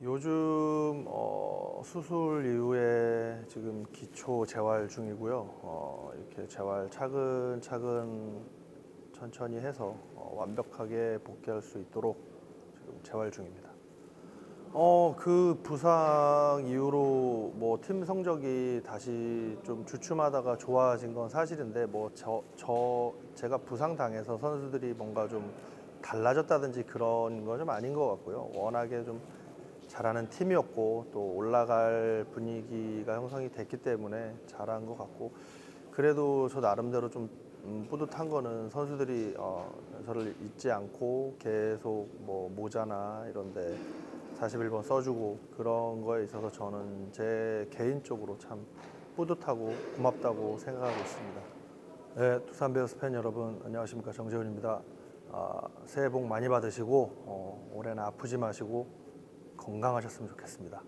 요즘 어, 수술 이후에 지금 기초 재활 중이고요. 어, 이렇게 재활 차근차근 천천히 해서 어, 완벽하게 복귀할 수 있도록 지금 재활 중입니다. 어, 그 부상 이후로 뭐 팀 성적이 다시 좀 주춤하다가 좋아진 건 사실인데 뭐 저 저 제가 부상 당해서 선수들이 뭔가 좀 달라졌다든지 그런 건 좀 아닌 것 같고요. 워낙에 좀 잘하는 팀이었고 또 올라갈 분위기가 형성이 됐기 때문에 잘한 것 같고 그래도 저 나름대로 좀 음, 뿌듯한 거는 선수들이 어, 저를 잊지 않고 계속 뭐 모자나 이런데 41번 써주고 그런 거에 있어서 저는 제 개인적으로 참 뿌듯하고 고맙다고 생각하고 있습니다. 네, 두산 베어스 팬 여러분 안녕하십니까 정재훈입니다. 아, 새해 복 많이 받으시고 어, 올해는 아프지 마시고 건강하셨으면 좋겠습니다.